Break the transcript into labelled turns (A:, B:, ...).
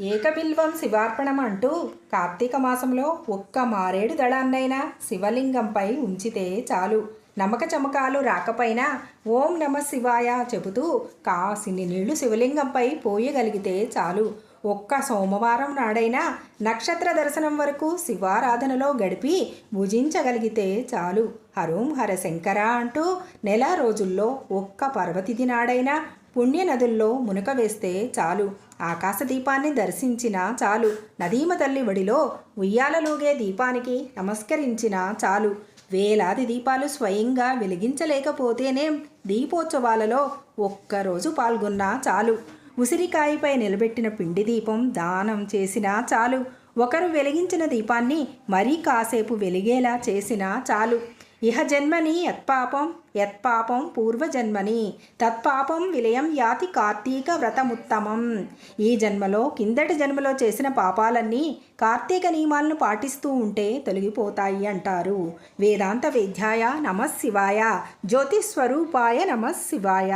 A: ఏకబిల్వం శివార్పణం అంటూ కార్తీక మాసంలో ఒక్క మారేడు దళాన్నైనా శివలింగంపై ఉంచితే చాలు. నమక చమకాలు రాకపోయినా ఓం నమ శివాయ చెబుతూ కాసిని నీళ్ళు శివలింగంపై పోయగలిగితే చాలు. ఒక్క సోమవారం నాడైనా నక్షత్ర దర్శనం వరకు శివారాధనలో గడిపి భుజించగలిగితే చాలు. హరోం హర శంకర అంటూ నెల రోజుల్లో ఒక్క పర్వతిది నాడైనా పుణ్య నదుల్లో మునక వేస్తే చాలు. ఆకాశ దీపాన్ని దర్శించినా చాలు. నదీమ తల్లి ఒడిలో ఉయ్యాలలోగే దీపానికి నమస్కరించినా చాలు. వేలాది దీపాలు స్వయంగా వెలిగించలేకపోతేనేం దీపోత్సవాలలో ఒక్కరోజు పాల్గొన్నా చాలు. ఉసిరికాయపై నిలబెట్టిన పిండి దీపం దానం చేసినా చాలు. ఒకరు వెలిగించిన దీపాన్ని మరీ కాసేపు వెలిగేలా చేసినా చాలు. ఇహ జన్మని యత్పాపం యత్పాపం పూర్వజన్మని తత్పాపం విలయం యాతి కార్తీక వ్రతముత్తమం. ఈ జన్మలో కిందటి జన్మలో చేసిన పాపాలన్నీ కార్తీక నియమాలను పాటిస్తూ ఉంటే తొలగిపోతాయి అంటారు. వేదాంత వేద్యాయ నమశివాయ జ్యోతిస్వరూపాయ నమశివాయ